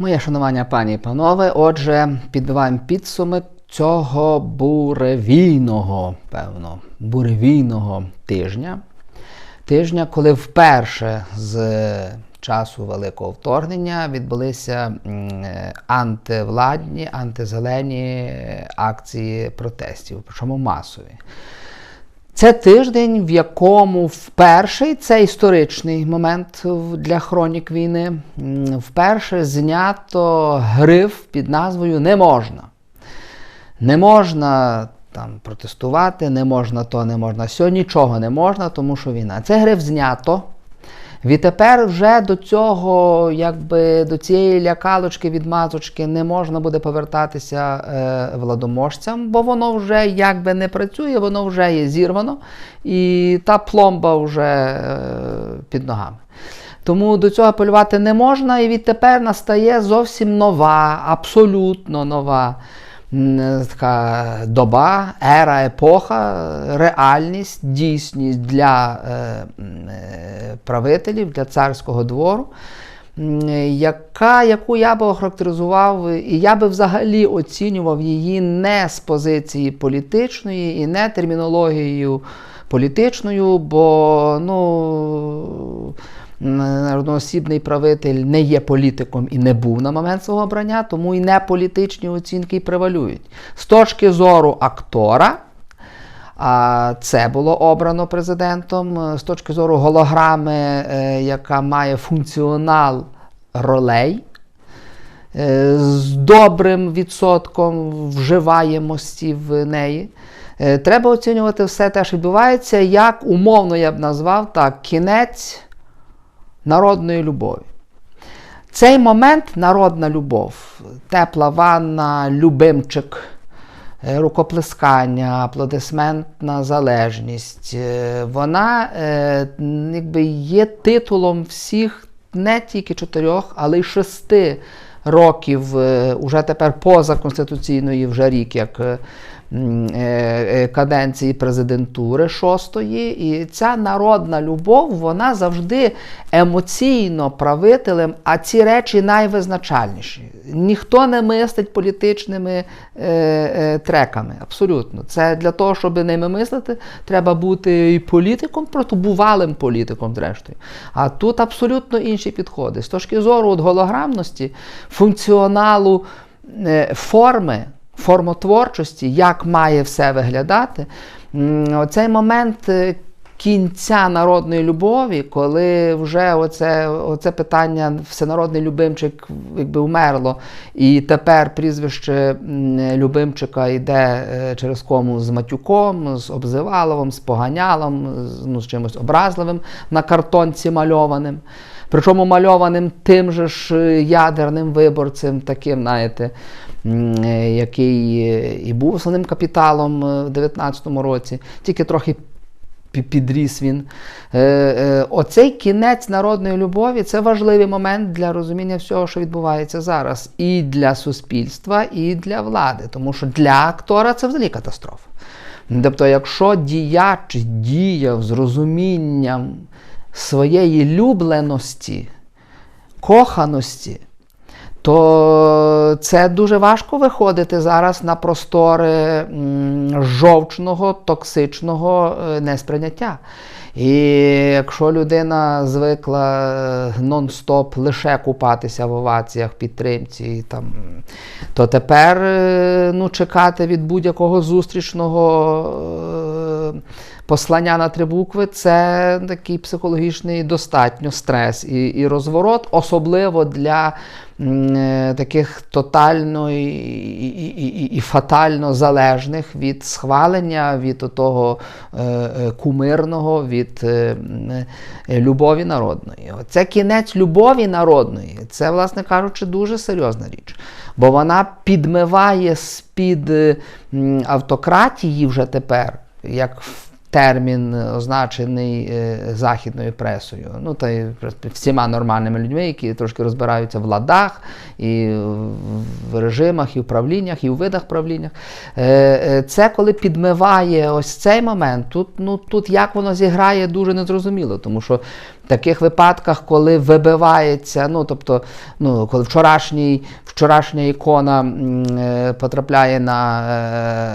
Моє шанування пані і панове. Отже, підбиваємо підсумок цього буревійного, певно, буревійного тижня. Тижня, коли вперше з часу великого вторгнення відбулися е, антивладні, антизелені акції протестів, причому масові. Це тиждень, в якому вперше, це історичний момент для хронік війни, вперше знято гриф під назвою Не можна. Не можна там протестувати, не можна то, не можна сьо, нічого не можна, тому що війна. Це гриф знято. Відтепер вже до цього, якби до цієї лякалочки відмазочки не можна буде повертатися е, владоможцям, бо воно вже якби не працює, воно вже є зірвано, і та пломба вже е, під ногами. Тому до цього апелювати не можна, і відтепер настає зовсім нова, абсолютно нова така доба, ера, епоха, реальність, дійсність для е, е, правителів, для царського двору, яка, яку я би охарактеризував, і я би взагалі оцінював її не з позиції політичної і не термінологією політичною, бо ну народноосібний правитель не є політиком і не був на момент свого обрання, тому і не політичні оцінки превалюють. З точки зору актора. Це було обрано президентом з точки зору голограми, е, яка має функціонал ролей е, з добрим відсотком вживаємості в неї. Е, треба оцінювати все те, що відбувається, як умовно я б назвав так, кінець народної любові. Цей момент народна любов, тепла ванна, любимчик, е, рукоплескання, аплодисментна залежність, е, вона е, якби, є титулом всіх не тільки чотирьох, але й шести років, уже тепер поза конституційної вже рік, як каденції президентури шостої, і ця народна любов вона завжди емоційно правителем, а ці речі найвизначальніші. Ніхто не мислить політичними е, е, треками. Абсолютно. Це для того, щоб ними мислити, треба бути і політиком, протобувалим політиком, зрештою. А тут абсолютно інші підходи. З точки зору от голограмності, функціоналу е, форми формотворчості, як має все виглядати. Оцей момент е, кінця народної любові, коли вже оце оце питання всенародний любимчик якби вмерло, і тепер прізвище Любимчика йде е, через кому з матюком, з обзиваловим, з поганялом, ну, з чимось образливим на картонці мальованим. Причому мальованим тим же ж е, ядерним виборцем, таким, знаєте, який е, і був основним капіталом е, в 2019 році, тільки трохи підріс він. Оцей кінець народної любові це важливий момент для розуміння всього, що відбувається зараз, і для суспільства, і для влади. Тому що для актора це взагалі катастрофа. Тобто, якщо діяч діяв з розумінням своєї любленості, коханості, то це дуже важко виходити зараз на простори жовчного, токсичного е, несприйняття. І якщо людина звикла е, нон-стоп лише купатися в оваціях, підтримці, там, то тепер е, ну, чекати від будь-якого зустрічного послання на три букви це такий психологічний достатньо стрес і, і розворот, особливо для Е, таких тотально і, і, і, і фатально залежних від схвалення, від того е, е, кумирного, від любові народної. Це кінець любові народної, це, власне кажучи, дуже серйозна річ. Бо вона підмиває з-під автократії вже тепер, як термін, е, означений е, західною пресою. Ну та й всіма нормальними людьми, які трошки розбираються в ладах, і в режимах, і в правліннях, і в видах правління. Е, це коли підмиває ось цей момент, тут ну, тут як воно зіграє, дуже незрозуміло, тому що таких випадках, коли вибивається, ну тобто, ну коли вчорашній, вчорашня ікона е, потрапляє на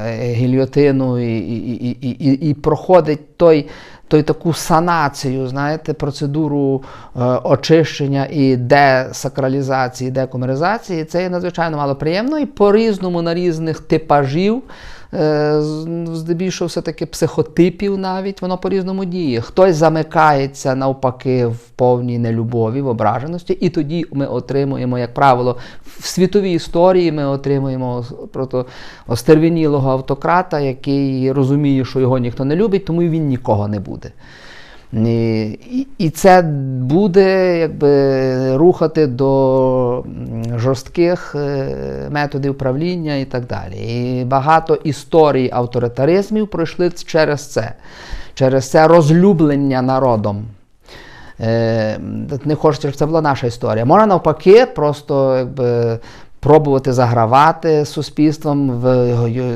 е, гільйотину і, і, і, і, і проходить той, той таку санацію, знаєте, процедуру е, очищення і десакралізації, декомеризації, це є надзвичайно малоприємно і по-різному на різних типажів. Е, Здебільшого все-таки психотипів навіть воно по-різному діє. Хтось замикається навпаки в повній нелюбові, в ображеності, і тоді ми отримуємо, як правило, в світовій історії ми отримуємо просто остервінілого автократа, який розуміє, що його ніхто не любить, тому і він нікого не буде. І, і- це буде якби рухати до жорстких е, методів правління і так далі. І багато історій авторитаризмів пройшли через це, через це розлюблення народом. Е, не хочу, щоб це була наша історія. Можна навпаки, просто якби. Пробувати загравати з суспільством,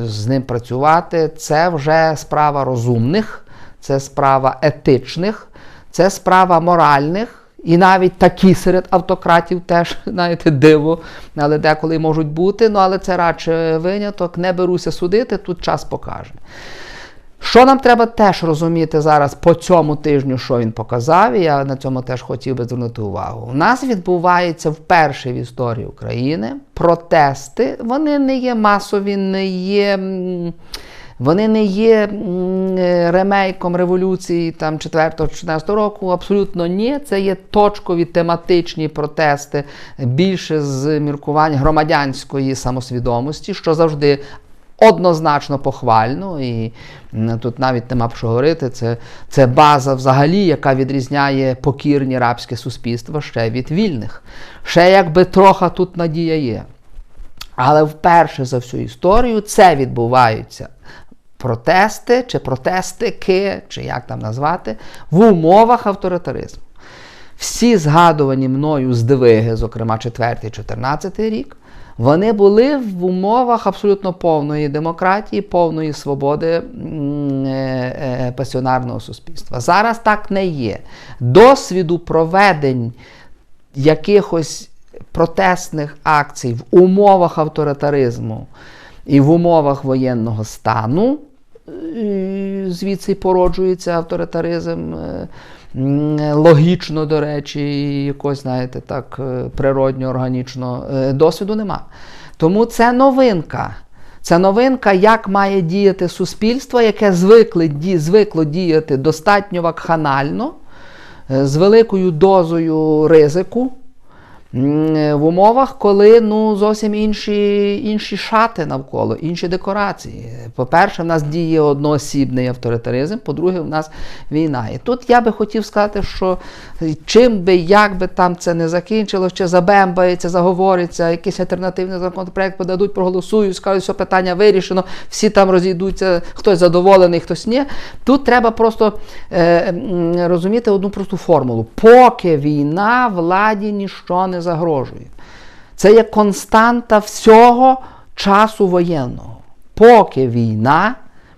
з ним працювати це вже справа розумних, це справа етичних, це справа моральних. І навіть такі серед автократів теж, знаєте, диво, але деколи можуть бути. Ну, але це радше виняток. Не беруся судити, тут час покаже. Що нам треба теж розуміти зараз по цьому тижню, що він показав, і я на цьому теж хотів би звернути увагу. У нас відбувається вперше в історії України протести. Вони не є масові, не є. Вони не є е, ремейком революції там 4-14 року. Абсолютно ні. Це є точкові тематичні протести більше з міркувань громадянської самосвідомості, що завжди однозначно похвально, і тут навіть нема про що говорити. Це, це база взагалі, яка відрізняє покірні рабське суспільство ще від вільних. Ще якби трохи тут надія є. Але вперше за всю історію це відбуваються протести чи протестики, чи як там назвати, в умовах авторитаризму. Всі згадувані мною здвиги, зокрема 4-14 рік, вони були в умовах абсолютно повної демократії, повної свободи е, е, пасіонарного суспільства. Зараз так не є. Досвіду проведень якихось протестних акцій в умовах авторитаризму і в умовах воєнного стану, звідси породжується авторитаризм. е, Логічно, до речі, якось, знаєте, так, е, природньо, органічно, е, досвіду нема. Тому це новинка. Це новинка, як має діяти суспільство, яке звикли, ді, звикло діяти достатньо вакханально, з великою дозою ризику. Е, В умовах, коли ну, зовсім інші, інші шати навколо, інші декорації. По-перше, в нас діє одноосібний авторитаризм, по-друге, в нас війна. І тут я би хотів сказати, що чим би, як би там це не закінчилось, чи забембається, заговориться, якийсь альтернативний законопроект подадуть, проголосують, скажуть, що питання вирішено, всі там розійдуться, хтось задоволений, хтось ні. Тут треба просто е, розуміти одну просту формулу. Поки війна, владі ніщо не загрожує. Це є константа всього часу воєнного. Поки війна,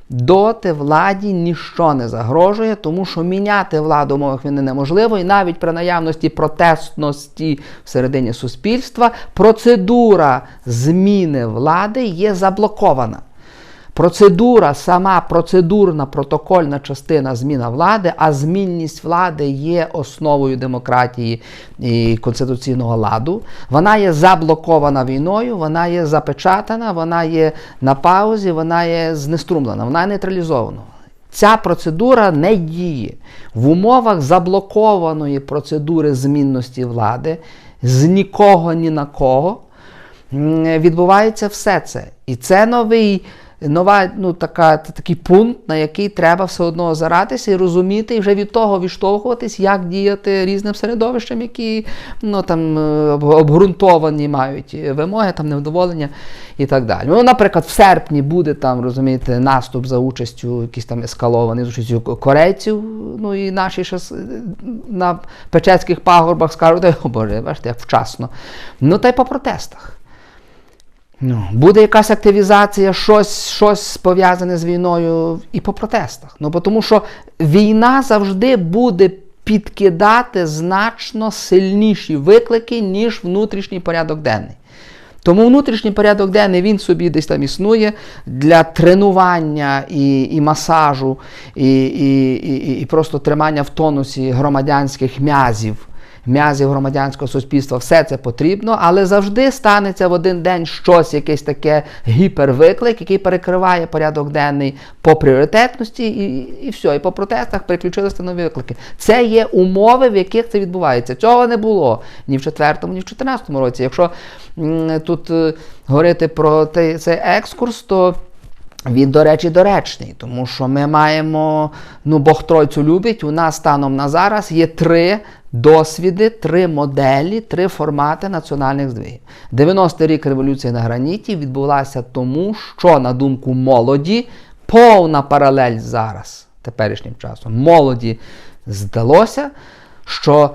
доти владі ніщо не загрожує, тому що міняти владу в умовах війни неможливо, і навіть при наявності протестності всередині суспільства процедура зміни влади є заблокована. Процедура, сама процедурна протокольна частина зміна влади, а змінність влади є основою демократії і конституційного ладу. Вона є заблокована війною, вона є запечатана, вона є на паузі, вона є знеструмлена, вона нейтралізована. Ця процедура не діє в умовах заблокованої процедури змінності влади з нікого ні на кого відбувається все це. І це новий, нова, ну, така, такий пункт, на який треба все одно озиратися і розуміти, і вже від того відштовхуватись, як діяти різним середовищам, які ну, там, е, обґрунтовані мають вимоги, там, невдоволення і так далі. Ну, наприклад, в серпні буде там, розумієте, наступ за участю, якийсь там ескалований з участю корейців, ну і наші ще на Печецьких пагорбах скажуть, о Боже, бачите, як вчасно. Ну та й по протестах. Ну, буде якась активізація, щось, щось пов'язане з війною і по протестах. Ну, тому що війна завжди буде підкидати значно сильніші виклики, ніж внутрішній порядок денний. Тому внутрішній порядок денний він собі десь там існує для тренування і і масажу, і, і, і, і просто тримання в тонусі громадянських м'язів м'язів громадянського суспільства, все це потрібно, але завжди станеться в один день щось, якесь таке гіпервиклик, який перекриває порядок денний по пріоритетності, і і все. І по протестах переключилися нові виклики. Це є умови, в яких це відбувається. Цього не було ні в 4-му, ні в 14-му році. Якщо тут е, говорити про цей екскурс, то він, до речі, доречний, тому що ми маємо, ну Бог Тройцю любить, у нас станом на зараз є три досвіди, три моделі, три формати національних здвигів. 90-й рік революції на граніті відбулася тому, що, на думку молоді, повна паралель зараз, теперішнім часом, молоді здалося, що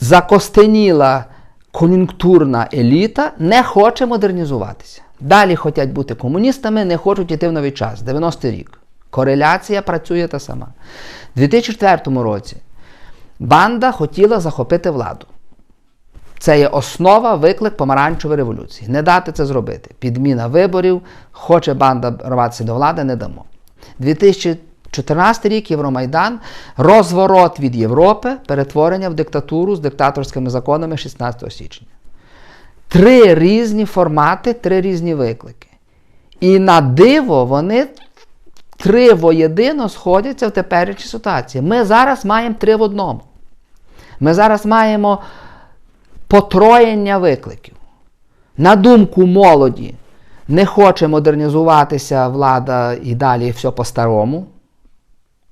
закостеніла кон'юнктурна еліта не хоче модернізуватися. Далі хочуть бути комуністами, не хочуть йти в новий час. 90-й рік. Кореляція працює та сама. У 2004 році банда хотіла захопити владу. Це є основа, виклик помаранчевої революції. Не дати це зробити. Підміна виборів, хоче банда рватися до влади, не дамо. 2014 рік Євромайдан, розворот від Європи, перетворення в диктатуру з диктаторськими законами 16 січня. Три різні формати, три різні виклики. І на диво вони три воєдино сходяться в теперішній ситуації. Ми зараз маємо три в одному. Ми зараз маємо потроєння викликів. На думку молоді, не хоче модернізуватися влада і далі все по-старому,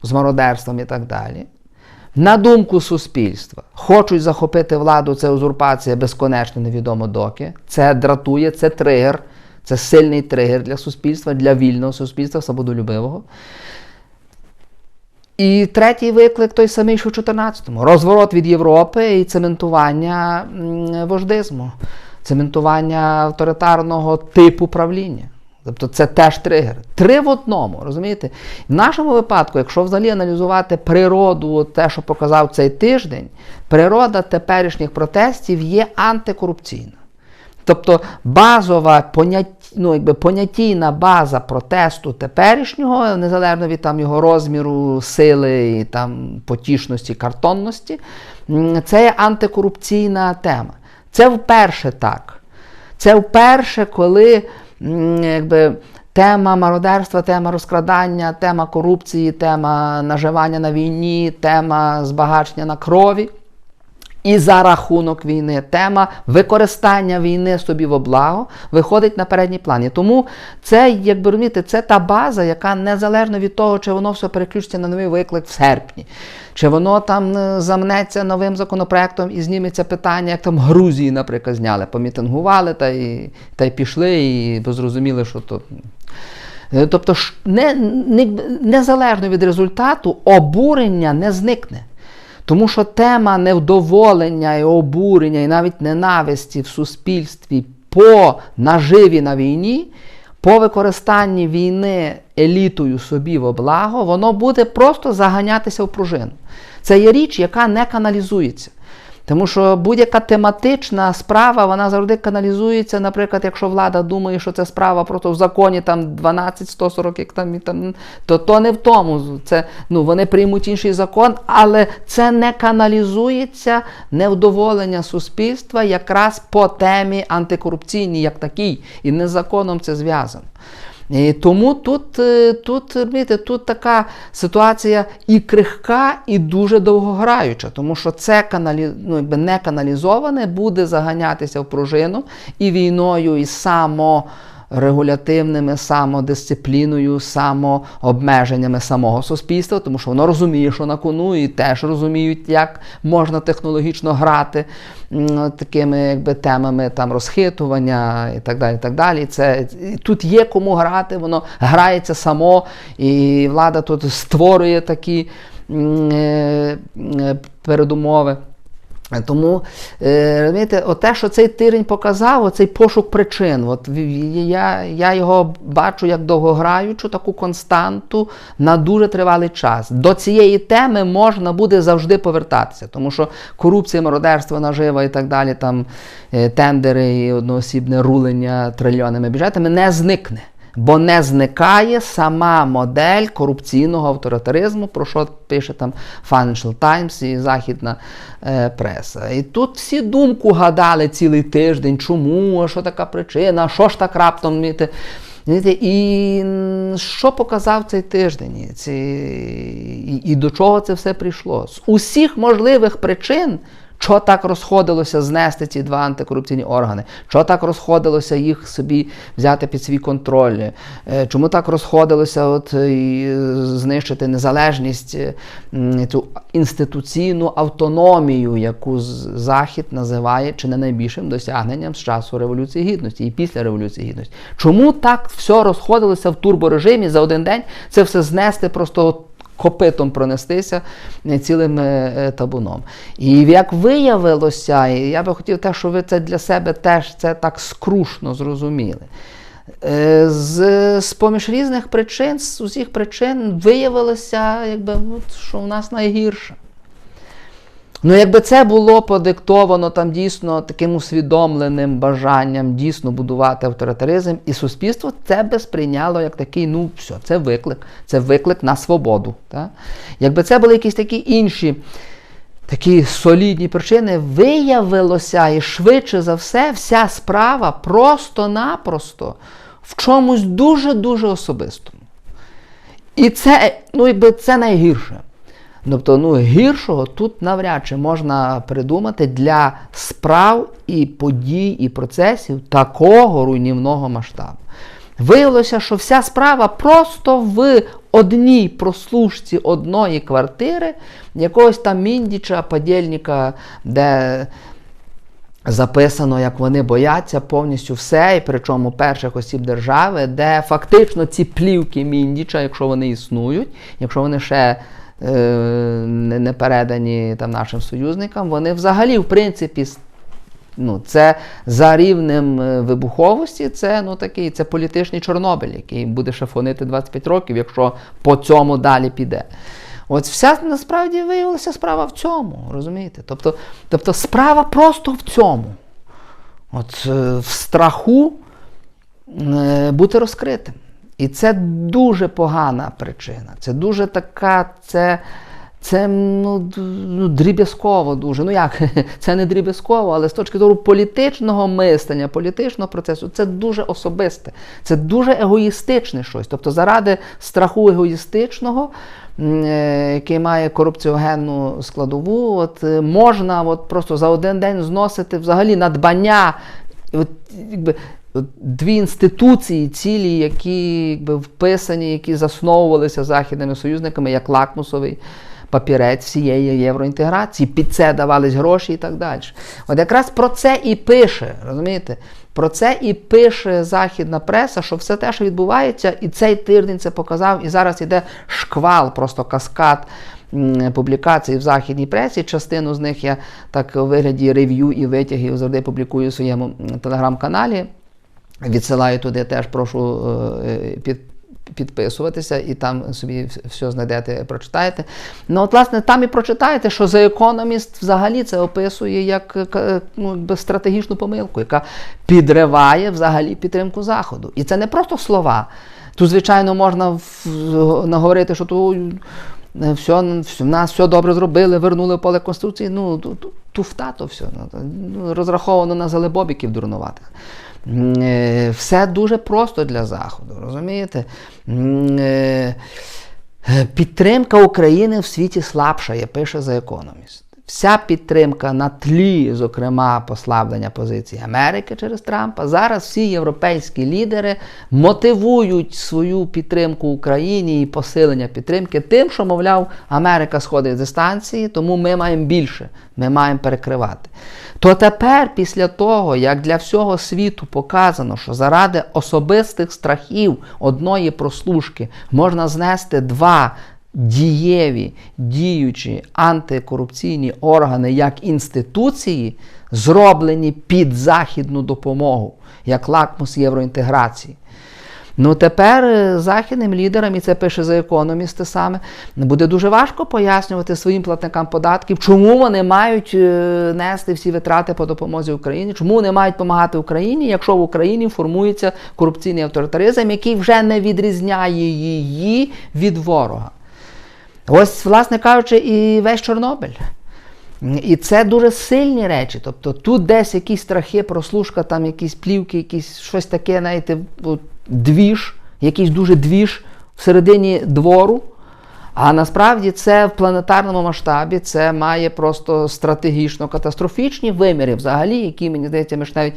з мародерством і так далі. На думку суспільства, хочуть захопити владу, це узурпація безконечно невідомо доки. Це дратує, це тригер, це сильний тригер для суспільства, для вільного суспільства, свободолюбивого. І третій виклик той самий, що в 14-му. Розворот від Європи і цементування вождизму, цементування авторитарного типу правління. Тобто це теж тригер. Три в одному, розумієте? В нашому випадку, якщо взагалі аналізувати природу, те, що показав цей тиждень, природа теперішніх протестів є антикорупційна. Тобто базова понять, ну, якби понятійна база протесту теперішнього, незалежно від там, його розміру, сили, і, там, потішності, картонності, це є антикорупційна тема. Це вперше так. Це вперше, коли якби, тема мародерства, тема розкрадання, тема корупції, тема наживання на війні, тема збагачення на крові. І за рахунок війни тема використання війни собі в благо виходить на передній плані. Тому це, як би розумієте, це та база, яка незалежно від того, чи воно все переключиться на новий виклик в серпні, чи воно там е, замнеться новим законопроектом і зніметься питання, як там Грузії, наприклад, зняли, помітингували та й та й пішли, і зрозуміли, що то. Е, тобто, не, не, незалежно від результату, обурення не зникне. Тому що тема невдоволення і обурення, і навіть ненависті в суспільстві по наживі на війні, по використанні війни елітою собі в благо, воно буде просто заганятися в пружину. Це є річ, яка не каналізується. Тому що будь-яка тематична справа, вона завжди каналізується, наприклад, якщо влада думає, що це справа просто в законі там 12, 140, як там, там, то то не в тому. Це, ну, Вони приймуть інший закон, але це не каналізується невдоволення суспільства якраз по темі антикорупційній, як такій. І не з законом це зв'язано. І Тому тут е, тут, розумієте, тут така ситуація і крихка, і дуже довгограюча, тому що це каналі... ну, не каналізоване буде заганятися в пружину і війною, і само регулятивними самодисципліною, самообмеженнями самого суспільства, тому що воно розуміє, що на кону, і теж розуміють, як можна технологічно грати такими якби, темами там розхитування і так далі. І так далі. Це, Тут є кому грати, воно грається само, і влада тут створює такі е, передумови. Тому е, розумієте, те, що цей тиждень показав, оцей пошук причин. От я я його бачу як довгограючу таку константу на дуже тривалий час. До цієї теми можна буде завжди повертатися, тому що корупція, мародерство, нажива і так далі, там е, тендери і одноосібне рулення трильйонними бюджетами не зникне бо не зникає сама модель корупційного авторитаризму, про що пише там Financial Times і західна е, преса. І тут всі думку гадали цілий тиждень, чому, що така причина, що ж так раптом. І що показав цей тиждень? Ці, і, до чого це все прийшло? З усіх можливих причин. Що так розходилося знести ці два антикорупційні органи? Що так розходилося їх собі взяти під свій контроль? Е, чому так розходилося от, і знищити незалежність, цю інституційну автономію, яку Захід називає чи не найбільшим досягненням з часу Революції Гідності і після Революції Гідності? Чому так все розходилося в турборежимі за один день? Це все знести просто копитом пронестися цілим е, е, табуном. І як виявилося, і я би хотів те, що ви це для себе теж це так скрушно зрозуміли. Е, з, з поміж різних причин, з усіх причин виявилося, якби, що в нас найгірше. Ну, якби це було подиктовано там дійсно таким усвідомленим бажанням дійсно будувати авторитаризм, і суспільство це би сприйняло як такий, ну все, це виклик, це виклик на свободу. Так? Якби це були якісь такі інші такі солідні причини, виявилося і швидше за все, вся справа просто-напросто в чомусь дуже-дуже особистому. І це, ну, якби це найгірше. Тобто, ну, гіршого тут навряд чи можна придумати для справ і подій, і процесів такого руйнівного масштабу. Виявилося, що вся справа просто в одній прослушці одної квартири, якогось там міндіча, подільника, де записано, як вони бояться повністю все, і причому перших осіб держави, де фактично ці плівки міндіча, якщо вони існують, якщо вони ще. Е, не передані там нашим союзникам, вони взагалі, в принципі, ну, це за рівнем е, вибуховості, це ну, такий, це політичний Чорнобиль, який буде шафонити 25 років, якщо по цьому далі піде. От вся насправді виявилася справа в цьому, розумієте? Тобто, тобто справа просто в цьому. От е, В страху бути розкритим. І це дуже погана причина. Це дуже така, це це ну, ну, дріб'язково дуже. Ну як, це не дріб'язково, але з точки зору політичного мислення, політичного процесу, це дуже особисте, це дуже егоїстичне щось. Тобто, заради страху егоїстичного, е, який має корупціогенну складову, от, е, можна от, просто за один день зносити взагалі надбання. От, якби, дві інституції, цілі, які якби, вписані, які засновувалися західними союзниками, як лакмусовий папірець всієї євроінтеграції, під це давались гроші і так далі. От якраз про це і пише, розумієте? Про це і пише західна преса, що все те, що відбувається, і цей тиждень це показав, і зараз іде шквал, просто каскад. Публікацій в західній пресі, частину з них я так у вигляді рев'ю і витягів завжди публікую у своєму телеграм-каналі. Відсилаю туди, теж прошу е, під. Підписуватися і там собі все знайдете, прочитаєте. Ну, от, власне, там і прочитаєте, що за економіст взагалі це описує як е, ну, стратегічну помилку, яка підриває взагалі підтримку Заходу. І це не просто слова. Тут, звичайно, можна наговорити, що тут е, все, в нас все добре зробили, вернули поле Конституції. Ну, туфта то все. Ну, розраховано на залебобіків дурнуватих. Е, все дуже просто для Заходу, розумієте? Е, підтримка України в світі слабша, пише за економіст. Вся підтримка на тлі, зокрема, послаблення позиції Америки через Трампа. Зараз всі європейські лідери мотивують свою підтримку Україні і посилення підтримки тим, що, мовляв, Америка сходить з дистанції, тому ми маємо більше, ми маємо перекривати. То тепер, після того, як для всього світу показано, що заради особистих страхів одної прослушки можна знести два дієві, діючі антикорупційні органи як інституції зроблені під західну допомогу, як лакмус євроінтеграції. Ну тепер е, західним лідерам, і це пише за економісти саме, буде дуже важко пояснювати своїм платникам податків, чому вони мають е, нести всі витрати по допомозі Україні, чому вони мають допомагати Україні, якщо в Україні формується корупційний авторитаризм, який вже не відрізняє її від ворога. Ось, власне кажучи, і весь Чорнобиль. І це дуже сильні речі. Тобто тут десь якісь страхи, прослушка, там якісь плівки, якісь щось таке, знаєте, двіж, якийсь дуже двіж всередині двору. А насправді це в планетарному масштабі це має просто стратегічно катастрофічні виміри, взагалі, які, мені здається, ми ж навіть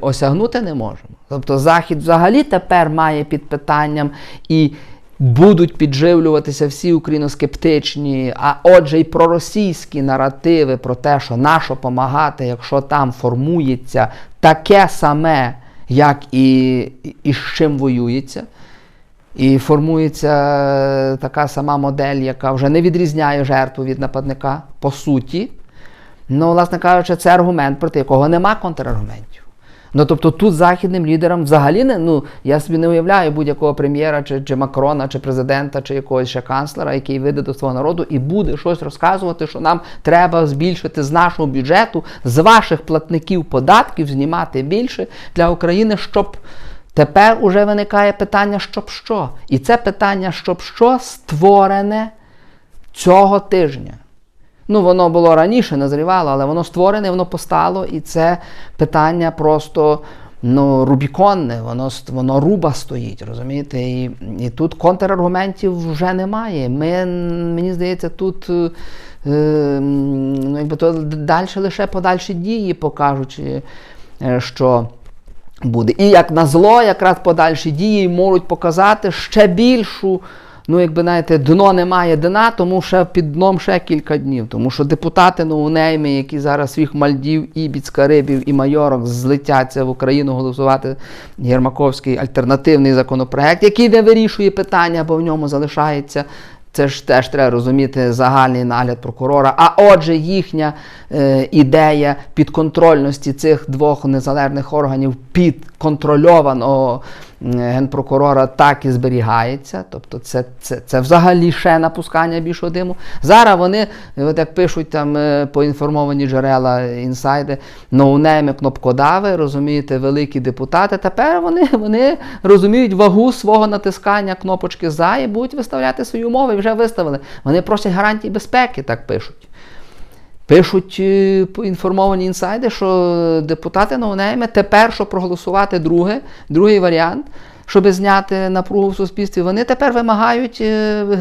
осягнути не можемо. Тобто Захід взагалі тепер має під питанням і будуть підживлюватися всі україноскептичні, а отже, і проросійські наративи про те, що нащо помагати, якщо там формується таке саме, як і, і з чим воюється. І формується така сама модель, яка вже не відрізняє жертву від нападника по суті. Ну, власне кажучи, це аргумент, проти якого нема контраргументів. Ну тобто тут західним лідерам взагалі не ну я собі не уявляю будь-якого прем'єра, чи чи Макрона, чи президента, чи якогось ще канцлера, який вийде до свого народу і буде щось розказувати, що нам треба збільшити з нашого бюджету, з ваших платників податків, знімати більше для України, щоб. Тепер уже виникає питання, щоб що. І це питання, щоб що створене цього тижня. Ну, воно було раніше, назрівало, але воно створене, воно постало, і це питання просто ну, рубіконне, воно воно руба стоїть, розумієте? І і тут контраргументів вже немає. Ми, Мені здається, тут е, ну, якби то далі лише подальші дії покажуть, е, що. Буде. І як на зло, якраз подальші дії можуть показати ще більшу, ну, якби знаєте, дно немає дна, тому ще під дном ще кілька днів. Тому що депутати ноунейми, які зараз своїх Мальдів, Ібіць, Карибів і Майорок злетяться в Україну голосувати Єрмаковський альтернативний законопроект, який не вирішує питання, бо в ньому залишається. Це ж теж треба розуміти загальний нагляд прокурора. А отже, їхня е, ідея підконтрольності цих двох незалежних органів підконтрольованого генпрокурора так і зберігається. Тобто це це, це взагалі ще напускання більшого диму. Зараз вони, от як пишуть там поінформовані джерела інсайди, ноунейми, кнопкодави, розумієте, великі депутати. Тепер вони вони розуміють вагу свого натискання кнопочки за і будуть виставляти свої умови. Вже виставили. Вони просять гарантій безпеки, так пишуть. Пишуть інформовані інсайди, що депутати ноунейми тепер, щоб проголосувати друге, другий варіант, щоб зняти напругу в суспільстві, вони тепер вимагають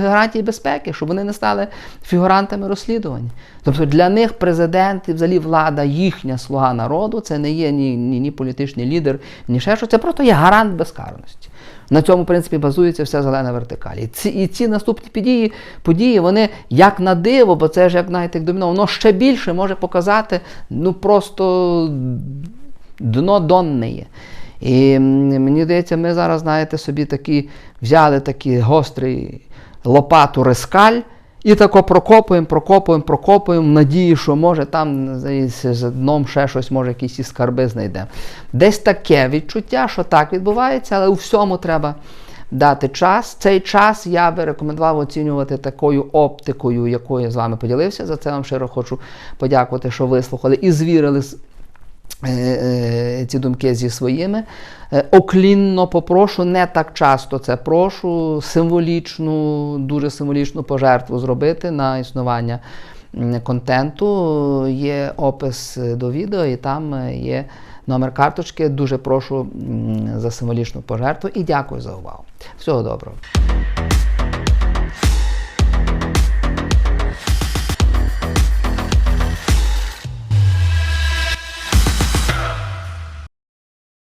гарантії безпеки, щоб вони не стали фігурантами розслідувань. Тобто для них президент і взагалі влада, їхня слуга народу, це не є ні, ні, ні політичний лідер, ні ще що, це просто є гарант безкарності. На цьому, в принципі, базується вся зелена вертикаль. І ці і ці наступні події, події, вони як на диво, бо це ж як знаєте, як доміно, воно ще більше може показати ну просто дно донне. І мені здається, ми зараз, знаєте, собі такі взяли такий гострий лопату рескаль. І тако прокопуємо, прокопуємо, прокопуємо, надії, що може там за дном ще щось, може, якісь скарби знайдемо. Десь таке відчуття, що так відбувається, але у всьому треба дати час. Цей час я би рекомендував оцінювати такою оптикою, якою я з вами поділився. За це вам щиро хочу подякувати, що вислухали і звірили ці думки зі своїми. Оклінно попрошу, не так часто це прошу, символічну, дуже символічну пожертву зробити на існування контенту. Є опис до відео, і там є номер карточки. Дуже прошу за символічну пожертву і дякую за увагу. Всього доброго.